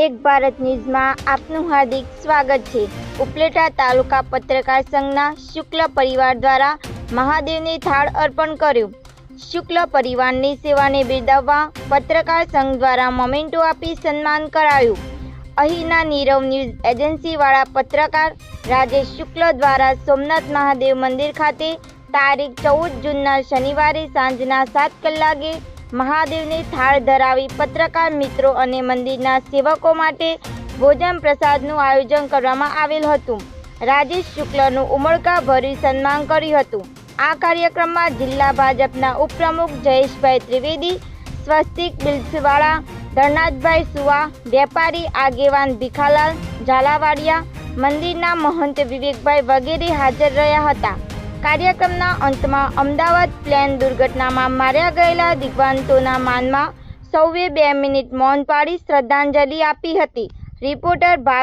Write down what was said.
એક ભારત ન્યૂઝમાં આપનું હાર્દિક સ્વાગત છે. ઉપલેટા તાલુકા પત્રકાર સંઘના શુક્લ પરિવાર દ્વારા મહાદેવને થાળ અર્પણ કર્યું. શુક્લ પરિવારની સેવાને બિરદાવવા પત્રકાર સંઘ દ્વારા મોમેન્ટો આપી સન્માન કરાયું. અહીંના નીરવ ન્યૂઝ એજન્સીવાળા પત્રકાર રાજેશ શુક્લ દ્વારા સોમનાથ મહાદેવ મંદિર ખાતે તારીખ ચૌદ જૂનના શનિવારે સાંજના સાત કલાકે મહાદેવને થાળ ધરાવી પત્રકાર મિત્રો અને મંદિરના સેવકો માટે ભોજન પ્રસાદનું આયોજન કરવામાં આવેલ હતું. રાજેશ શુક્લનું ઉમળકાભર્યું સન્માન કર્યું હતું. આ કાર્યક્રમમાં જિલ્લા ભાજપના ઉપપ્રમુખ જયેશભાઈ ત્રિવેદી, સ્વસ્તિક બિલ્સવાળા ધરનાથભાઈ સુવા, વેપારી આગેવાન ભીખાલાલ ઝાલાવાડિયા, મંદિરના મહંત વિવેકભાઈ વગેરે હાજર રહ્યા હતા. કાર્યક્રમના અંતમાં અમદાવાદ પ્લેન દુર્ઘટનામાં માર્યા ગયેલા દિગ્વાંતોના માનમાં સૌએ બે મિનિટ મૌન પાળી શ્રદ્ધાંજલિ આપી હતી. રિપોર્ટર ભાવ